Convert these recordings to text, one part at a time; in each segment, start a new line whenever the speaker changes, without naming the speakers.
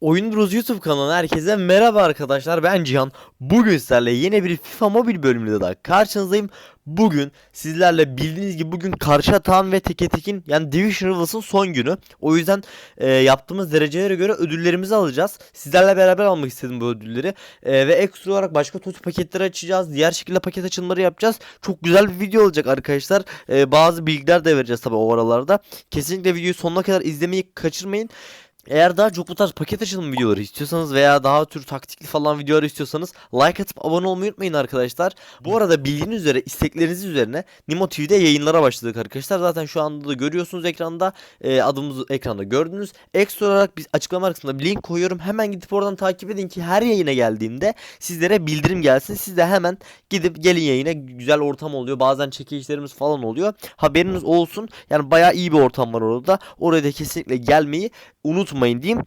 Oyun Bros YouTube kanalına herkese merhaba arkadaşlar ben Cihan. Bugün sizlerle yeni bir FIFA Mobil bölümünde daha karşınızdayım. Bugün sizlerle bildiğiniz gibi bugün karşı atan ve teke tekin yani Division Rivals'ın son günü. O yüzden e, yaptığımız derecelere göre ödüllerimizi alacağız. Sizlerle beraber almak istedim bu ödülleri. E, ve ekstra olarak başka TOTU paketleri açacağız. Diğer şekilde paket açılımları yapacağız. Çok güzel bir video olacak arkadaşlar. E, bazı bilgiler de vereceğiz tabi o aralarda. Kesinlikle videoyu sonuna kadar izlemeyi kaçırmayın. Eğer daha çok bu tarz paket açılım videoları istiyorsanız veya daha tür taktikli falan videolar istiyorsanız like atıp abone olmayı unutmayın arkadaşlar. Bu arada bildiğiniz üzere istekleriniz üzerine Nimo TV'de yayınlara başladık arkadaşlar. Zaten şu anda da görüyorsunuz ekranda e, adımızı ekranda gördünüz. Ekstra olarak biz açıklama kısmına bir link koyuyorum. Hemen gidip oradan takip edin ki her yayına geldiğimde sizlere bildirim gelsin. Siz de hemen gidip gelin yayına güzel ortam oluyor. Bazen çekilişlerimiz falan oluyor. Haberiniz olsun. Yani bayağı iyi bir ortam var orada. Oraya da kesinlikle gelmeyi unutmayın diyeyim.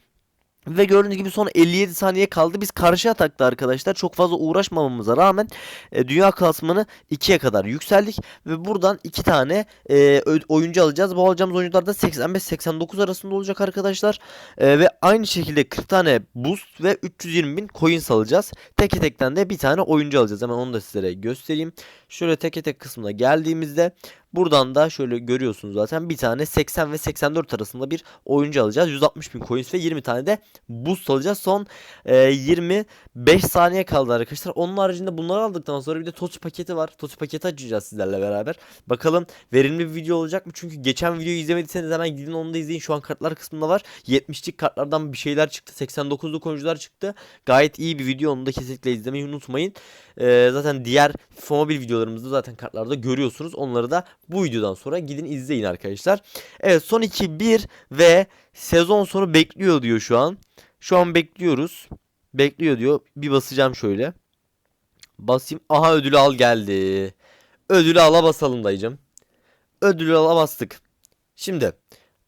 Ve gördüğünüz gibi son 57 saniye kaldı. Biz karşı atakta arkadaşlar çok fazla uğraşmamamıza rağmen e, dünya klasmanı 2'ye kadar yükseldik. Ve buradan 2 tane e, oyuncu alacağız. Bu alacağımız oyuncular da 85-89 arasında olacak arkadaşlar. E, ve aynı şekilde 40 tane boost ve 320 bin coins alacağız. Teke tekten de bir tane oyuncu alacağız. Hemen onu da sizlere göstereyim. Şöyle teke tek kısmına geldiğimizde Buradan da şöyle görüyorsunuz zaten bir tane 80 ve 84 arasında bir oyuncu alacağız. 160 bin coins ve 20 tane de boost alacağız. Son e, 25 saniye kaldı arkadaşlar. Onun haricinde bunları aldıktan sonra bir de TOTS paketi var. TOTS paketi açacağız sizlerle beraber. Bakalım verimli bir video olacak mı? Çünkü geçen videoyu izlemediyseniz hemen gidin onu da izleyin. Şu an kartlar kısmında var. 70'lik kartlardan bir şeyler çıktı. 89'luk oyuncular çıktı. Gayet iyi bir video. Onu da kesinlikle izlemeyi unutmayın. E, zaten diğer FIFA Mobile videolarımızda zaten kartlarda görüyorsunuz. Onları da bu videodan sonra gidin izleyin arkadaşlar. Evet son 2-1 ve sezon sonu bekliyor diyor şu an. Şu an bekliyoruz. Bekliyor diyor. Bir basacağım şöyle. Basayım. Aha ödülü al geldi. Ödülü ala basalım dayıcım. Ödülü ala bastık. Şimdi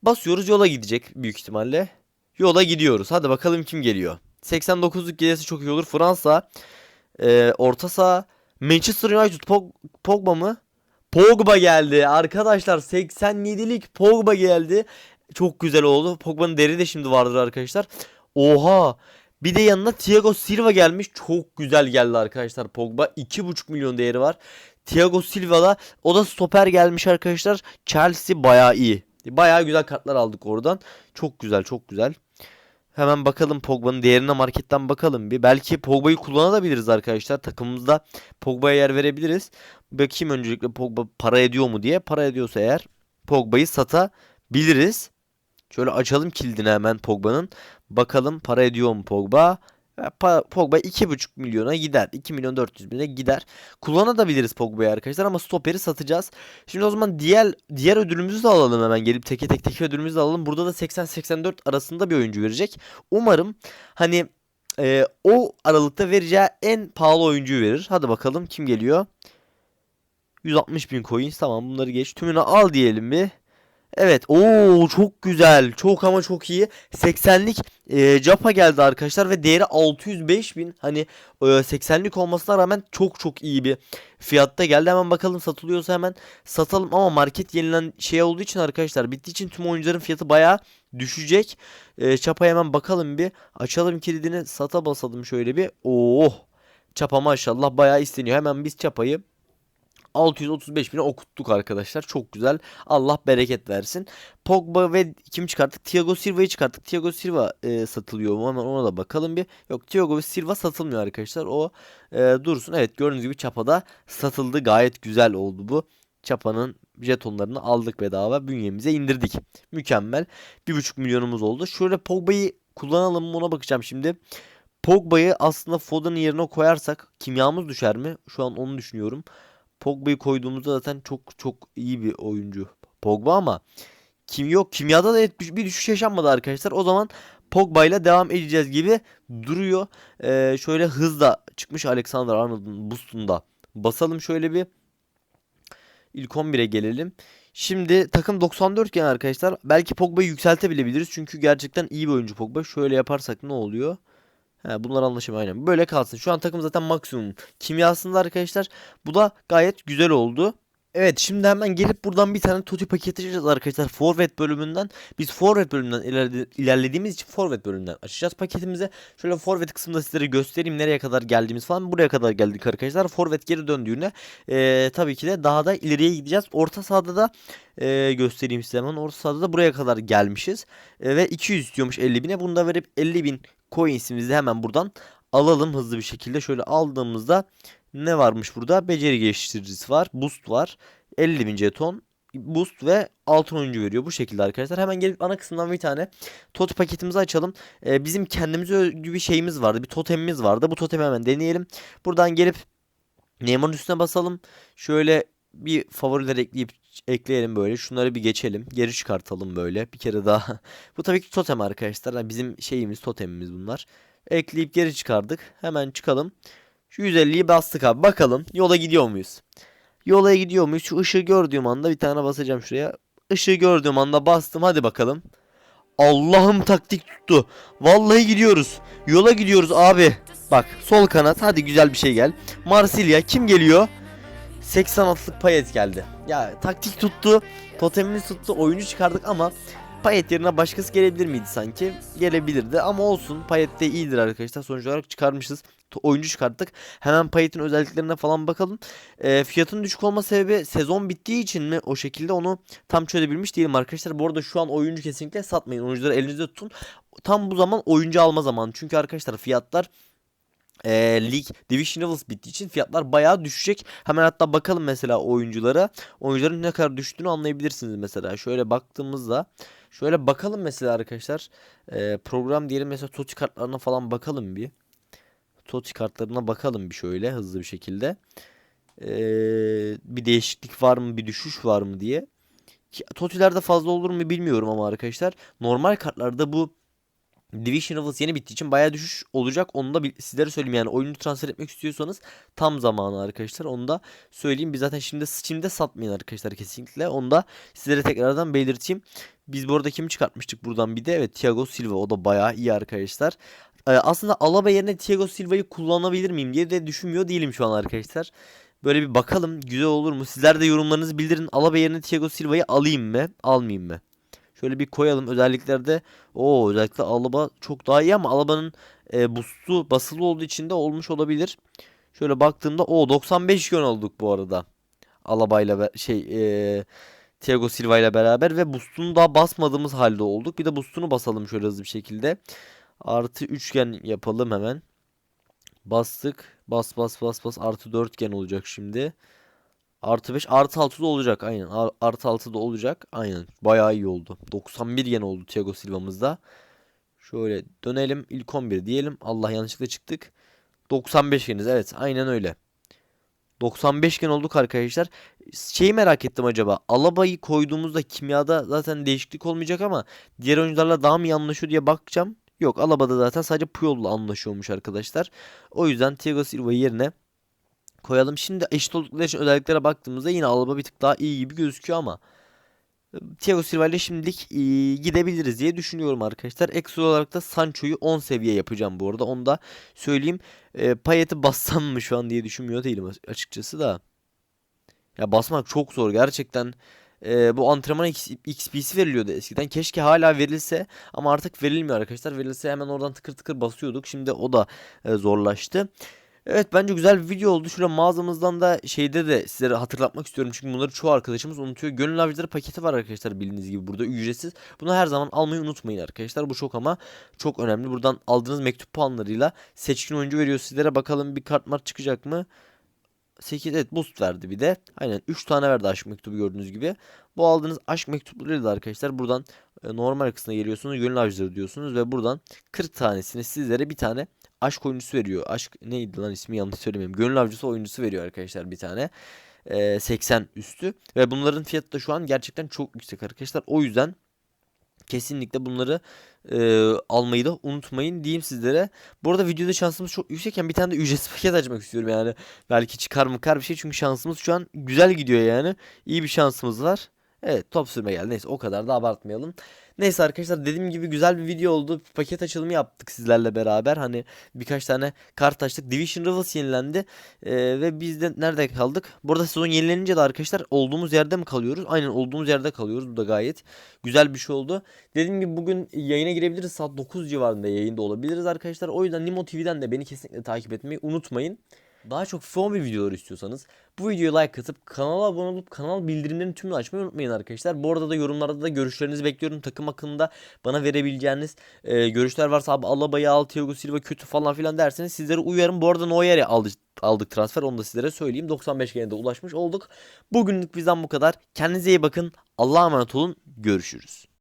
basıyoruz yola gidecek büyük ihtimalle. Yola gidiyoruz. Hadi bakalım kim geliyor. 89'luk gelirse çok iyi olur. Fransa. e, orta saha. Manchester United. Pog- Pogba mı? Pogba geldi. Arkadaşlar 87'lik Pogba geldi. Çok güzel oldu. Pogba'nın deri de şimdi vardır arkadaşlar. Oha. Bir de yanına Thiago Silva gelmiş. Çok güzel geldi arkadaşlar Pogba. 2,5 milyon değeri var. Thiago Silva'da o da stoper gelmiş arkadaşlar. Chelsea bayağı iyi. Bayağı güzel kartlar aldık oradan. Çok güzel çok güzel. Hemen bakalım Pogba'nın değerine marketten bakalım bir. Belki Pogba'yı kullanabiliriz arkadaşlar. Takımımızda Pogba'ya yer verebiliriz. Bakayım öncelikle Pogba para ediyor mu diye. Para ediyorsa eğer Pogba'yı satabiliriz. Şöyle açalım kilidini hemen Pogba'nın. Bakalım para ediyor mu Pogba? E, Pogba 2,5 milyona gider. 2 milyon 400 bine gider. Kullanabiliriz Pogba'yı arkadaşlar ama stoperi satacağız. Şimdi o zaman diğer diğer ödülümüzü de alalım hemen. Gelip teke tek teke ödülümüzü de alalım. Burada da 80-84 arasında bir oyuncu verecek. Umarım hani e, o aralıkta vereceği en pahalı oyuncuyu verir. Hadi bakalım kim geliyor? 160 bin coins. Tamam bunları geç. Tümünü al diyelim bir. Evet. Oo çok güzel. Çok ama çok iyi. 80'lik e, capa geldi arkadaşlar ve değeri 605 bin. Hani e, 80'lik olmasına rağmen çok çok iyi bir fiyatta geldi. Hemen bakalım satılıyorsa hemen satalım ama market yenilen şey olduğu için arkadaşlar bittiği için tüm oyuncuların fiyatı bayağı düşecek. E, çapaya hemen bakalım bir. Açalım kilidini sata basalım şöyle bir. Oo. Çapa maşallah bayağı isteniyor. Hemen biz çapayı 635 bine okuttuk arkadaşlar. Çok güzel. Allah bereket versin. Pogba ve kim çıkarttık? Thiago Silva'yı çıkarttık. Thiago Silva e, satılıyor mu? Hemen ona da bakalım bir. Yok Thiago Silva satılmıyor arkadaşlar. O e, dursun. Evet gördüğünüz gibi Çapa'da satıldı. Gayet güzel oldu bu. Çapa'nın jetonlarını aldık bedava. Bünyemize indirdik. Mükemmel. 1,5 milyonumuz oldu. Şöyle Pogba'yı kullanalım mı ona bakacağım şimdi. Pogba'yı aslında Foden'ın yerine koyarsak kimyamız düşer mi? Şu an onu düşünüyorum. Pogba'yı koyduğumuzda zaten çok çok iyi bir oyuncu Pogba ama kim yok kimyada da et- bir düşüş yaşanmadı arkadaşlar. O zaman Pogba ile devam edeceğiz gibi duruyor. Ee, şöyle hızla çıkmış Alexander Arnold'un boostunda. Basalım şöyle bir. İlk 11'e gelelim. Şimdi takım 94 iken arkadaşlar belki Pogba'yı yükseltebilebiliriz. Çünkü gerçekten iyi bir oyuncu Pogba. Şöyle yaparsak ne oluyor? He, bunlar anlaşılıyor aynen. Böyle kalsın. Şu an takım zaten maksimum kimyasında arkadaşlar. Bu da gayet güzel oldu. Evet şimdi hemen gelip buradan bir tane Toti paketi açacağız arkadaşlar Forvet bölümünden. Biz Forvet bölümünden ilerledi- ilerlediğimiz için Forvet bölümünden açacağız paketimizi. Şöyle Forvet kısmında sizlere göstereyim nereye kadar geldiğimiz falan. Buraya kadar geldik arkadaşlar. Forvet geri döndüğünde eee, tabii ki de daha da ileriye gideceğiz. Orta sahada da eee, göstereyim size hemen. Orta sahada da buraya kadar gelmişiz. E, ve 200 istiyormuş 50 bine. Bunu da verip 50 bin coinsimizi hemen buradan alalım hızlı bir şekilde. Şöyle aldığımızda ne varmış burada? Beceri geliştiricisi var. Boost var. 50 bin jeton. Boost ve altın oyuncu veriyor. Bu şekilde arkadaşlar. Hemen gelip ana kısımdan bir tane tot paketimizi açalım. Ee, bizim kendimize özgü bir şeyimiz vardı. Bir totemimiz vardı. Bu totemi hemen deneyelim. Buradan gelip Neymar'ın üstüne basalım. Şöyle bir favoriler ekleyip ekleyelim böyle. Şunları bir geçelim. Geri çıkartalım böyle. Bir kere daha. Bu tabii ki totem arkadaşlar. Yani bizim şeyimiz totemimiz bunlar. Ekleyip geri çıkardık. Hemen çıkalım. Şu 150'yi bastık abi. Bakalım yola gidiyor muyuz? Yola gidiyor muyuz? Şu ışığı gördüğüm anda bir tane basacağım şuraya. Işığı gördüğüm anda bastım. Hadi bakalım. Allah'ım taktik tuttu. Vallahi gidiyoruz. Yola gidiyoruz abi. Bak sol kanat. Hadi güzel bir şey gel. Marsilya kim geliyor? 86'lık Payet geldi. Ya taktik tuttu. Totemimiz tuttu. Oyuncu çıkardık ama Payet yerine başkası gelebilir miydi sanki? Gelebilirdi ama olsun. Payet de iyidir arkadaşlar. Sonuç olarak çıkarmışız. Oyuncu çıkarttık. Hemen Payet'in özelliklerine falan bakalım. Ee, fiyatın düşük olma sebebi sezon bittiği için mi o şekilde onu tam çözebilmiş değilim arkadaşlar. Bu arada şu an oyuncu kesinlikle satmayın. Oyuncuları elinizde tutun. Tam bu zaman oyuncu alma zamanı. Çünkü arkadaşlar fiyatlar e, lig Division Rivals bittiği için fiyatlar bayağı düşecek. Hemen hatta bakalım mesela oyunculara. Oyuncuların ne kadar düştüğünü anlayabilirsiniz mesela. Şöyle baktığımızda şöyle bakalım mesela arkadaşlar. E, program diyelim mesela Toti kartlarına falan bakalım bir. Toti kartlarına bakalım bir şöyle hızlı bir şekilde. E, bir değişiklik var mı, bir düşüş var mı diye. Toti'lerde fazla olur mu bilmiyorum ama arkadaşlar. Normal kartlarda bu Division Rivals yeni bittiği için bayağı düşüş olacak. Onu da sizlere söyleyeyim yani oyunu transfer etmek istiyorsanız tam zamanı arkadaşlar. Onu da söyleyeyim. Biz zaten şimdi Steam'de satmayın arkadaşlar kesinlikle. Onu da sizlere tekrardan belirteyim. Biz bu arada kimi çıkartmıştık buradan bir de? Evet Thiago Silva o da bayağı iyi arkadaşlar. Ee, aslında Alaba yerine Thiago Silva'yı kullanabilir miyim diye de düşünmüyor değilim şu an arkadaşlar. Böyle bir bakalım güzel olur mu? Sizler de yorumlarınızı bildirin. Alaba yerine Thiago Silva'yı alayım mı? Almayayım mı? Şöyle bir koyalım özelliklerde. O özellikle Alaba çok daha iyi ama Alaba'nın e, boost'u basılı olduğu için de olmuş olabilir. Şöyle baktığımda o 95 gün olduk bu arada. Alaba ile şey e, Thiago Silva ile beraber ve boost'unu daha basmadığımız halde olduk. Bir de boost'unu basalım şöyle hızlı bir şekilde. Artı üçgen yapalım hemen. Bastık. Bas bas bas bas. Artı dörtgen olacak şimdi. Artı 5 artı 6 da olacak aynen. Ar- Artı 6 da olacak. Aynen. Bayağı iyi oldu. 91 yen oldu Thiago Silva'mızda. Şöyle dönelim. İlk 11 diyelim. Allah yanlışlıkla çıktık. 95 yeniz. Evet aynen öyle. 95 gen olduk arkadaşlar. Şeyi merak ettim acaba. Alaba'yı koyduğumuzda kimyada zaten değişiklik olmayacak ama diğer oyuncularla daha mı anlaşıyor diye bakacağım. Yok Alaba'da zaten sadece Puyol'la anlaşıyormuş arkadaşlar. O yüzden Thiago Silva yerine koyalım. Şimdi eşit oldukları için özelliklere baktığımızda yine Alaba bir tık daha iyi gibi gözüküyor ama e, Thiago Silva ile şimdilik e, gidebiliriz diye düşünüyorum arkadaşlar. Ekstra olarak da Sancho'yu 10 seviye yapacağım bu arada. Onu da söyleyeyim. E, Payet'i bassam mı şu an diye düşünmüyor değilim aç- açıkçası da. Ya basmak çok zor gerçekten. E, bu antrenman XP'si veriliyordu eskiden. Keşke hala verilse ama artık verilmiyor arkadaşlar. Verilse hemen oradan tıkır tıkır basıyorduk. Şimdi o da e, zorlaştı. Evet bence güzel bir video oldu. Şöyle mağazamızdan da şeyde de sizlere hatırlatmak istiyorum. Çünkü bunları çoğu arkadaşımız unutuyor. Gönül avcıları paketi var arkadaşlar bildiğiniz gibi burada ücretsiz. Bunu her zaman almayı unutmayın arkadaşlar. Bu çok ama çok önemli. Buradan aldığınız mektup puanlarıyla seçkin oyuncu veriyor sizlere. Bakalım bir kart mart çıkacak mı? 8 evet boost verdi bir de. Aynen 3 tane verdi aşk mektubu gördüğünüz gibi. Bu aldığınız aşk mektupları da arkadaşlar buradan e, normal kısmına geliyorsunuz. Gönül avcıları diyorsunuz ve buradan 40 tanesini sizlere bir tane aşk oyuncusu veriyor. Aşk neydi lan ismi yanlış söylemeyeyim. Gönül avcısı oyuncusu veriyor arkadaşlar bir tane. Ee, 80 üstü. Ve bunların fiyatı da şu an gerçekten çok yüksek arkadaşlar. O yüzden kesinlikle bunları e, almayı da unutmayın diyeyim sizlere. Bu arada videoda şansımız çok yüksekken bir tane de ücretsiz paket açmak istiyorum yani. Belki çıkar mı kar bir şey çünkü şansımız şu an güzel gidiyor yani. İyi bir şansımız var. Evet top sürme geldi. Neyse o kadar da abartmayalım. Neyse arkadaşlar dediğim gibi güzel bir video oldu. Paket açılımı yaptık sizlerle beraber. Hani birkaç tane kart açtık. Division Rivals yenilendi. Ee, ve biz de nerede kaldık? Burada sezon yenilenince de arkadaşlar olduğumuz yerde mi kalıyoruz? Aynen olduğumuz yerde kalıyoruz. Bu da gayet güzel bir şey oldu. Dediğim gibi bugün yayına girebiliriz. Saat 9 civarında yayında olabiliriz arkadaşlar. O yüzden Nimo TV'den de beni kesinlikle takip etmeyi unutmayın. Daha çok FOMO videoları istiyorsanız bu videoya like atıp kanala abone olup kanal bildirimlerini tümünü açmayı unutmayın arkadaşlar. Bu arada da yorumlarda da görüşlerinizi bekliyorum. Takım hakkında bana verebileceğiniz e, görüşler varsa abi Alaba'yı al, Thiago Silva kötü falan filan derseniz sizlere uyarım. Bu arada Neuer'e aldık, aldık transfer onu da sizlere söyleyeyim. 95 gene de ulaşmış olduk. Bugünlük bizden bu kadar. Kendinize iyi bakın. Allah'a emanet olun. Görüşürüz.